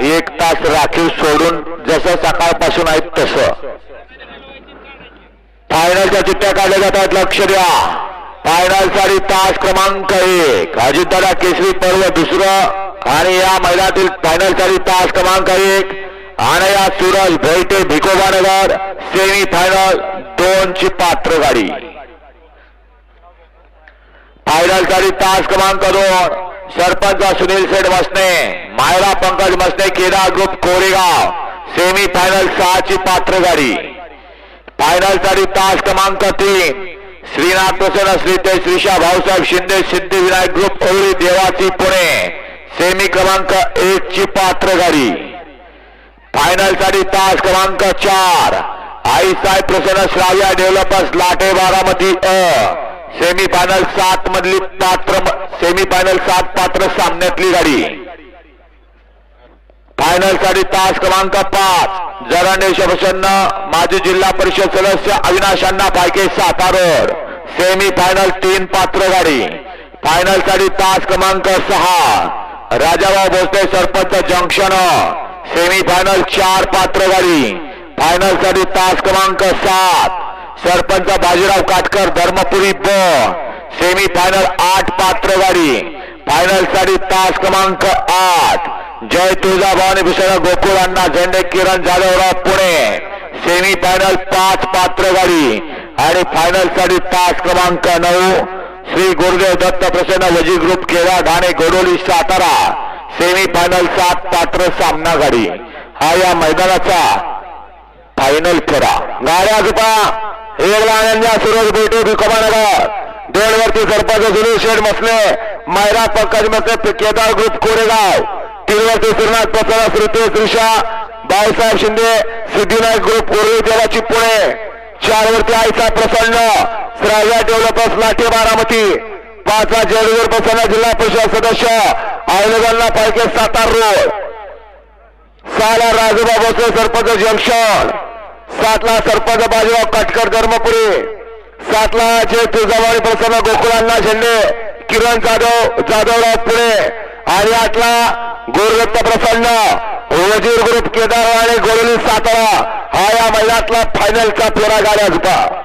एक तास राखीव सोडून जसं सकाळपासून आहेत तसं. फायनलच्या चिठ्ठ्या काढल्या जातात लक्ष द्या. फायनलसाठी तास क्रमांक एक. अजितदादा केसरी पर्व दुसरं आणि या मैदानातील फायनलसाठी तास क्रमांक एक. आणया सूरज भैटे भिकोबानगर सेमी फायनल दोनची पात्र गाडी. फायनलसाठी तास क्रमांक दोन. Sarpanch Sunil Seth Masne Myra Pankaj Masne Kedar group Koregaon semi final सहाची पात्र गाडी. फायनलसाठी तास क्रमांक तीन श्रीनाथ प्रसन्न श्रीते श्रीशा भाऊसाहेब शिंदे सिद्धिविनायक ग्रुप ओळी देवाची पुणे सेमी क्रमांक एक ची पात्र गाडी. फायनलसाठी तास क्रमांक चार आई साहेब प्रसन्न श्राव्या डेव्हलपर्स लाटे बारामती अ. सेमी फायनल सात मधली पात्र सेमी फायनल सात पात्र सामन्यातली गाडी. फायनलसाठी तास क्रमांक पाच. जरांडे प्रसन्न माजी जिल्हा परिषद सदस्य अविनाश अण्णा फायके सातारोड सेमी फायनल तीन पात्र गाडी. फायनलसाठी तास क्रमांक सहा. Rajabhau Bhosale sarpanch junction semi final चार पात्र गाडी. फायनलसाठी तास क्रमांक सात. सरपंच बाजीराव काटकर धर्मपुरी ब. सेमी फायनल आठ पात्र गाडी. फायनलसाठी तास क्रमांक आठ. जय तुळजाभवानी भूषण गोकुळ अण्णा झेंडे किरण जाधवराव पुणे. सेमी फायनल पाच पात्र गाडी. आणि फायनलसाठी तास क्रमांक नऊ. श्री गुरुदेव दत्त प्रसन्न वजी ग्रुप केळा ठाणे गोडोली सातारा. सेमी फायनल सात पात्र सामना गाडी. हा या मैदानाचा फायनल फेरा गाड्या झुपा एक लाण्यांच्या सुरज बेटे भिकोबानगर दोन वरती सरपंच सुनील शेठ मसले मायरा पंकज मसले केदार ग्रुप कोरेगाव. तीन वरती श्रीनाथ पसरा श्रुती त्रिषा बाळासाहेब शिंदे सिद्धिनायक ग्रुप कोरवी देवा पुणे चार वरती आईचा प्रसन्न. Shravya developers latte Baramati. पाचवा जयदेवर प्रसन्न जिल्हा परिषद सदस्य. आयलगांना पायके सातार रोड. सहाला राजूबा सरपंच जंक्शन. सातला सरपंच बाजीराव कटकर धर्मपुरी. सातला जे तुळजावाडी प्रसन्न गोकुळांना झेंडे किरण जाधव जाधवराव पुणे. आणि आठला गोरदत्त प्रसन्न वजीर ग्रुप केदारवाडे आणि गोरली सातारा. हा या महिन्यातला फायनलचा फेरा गाड्या झुका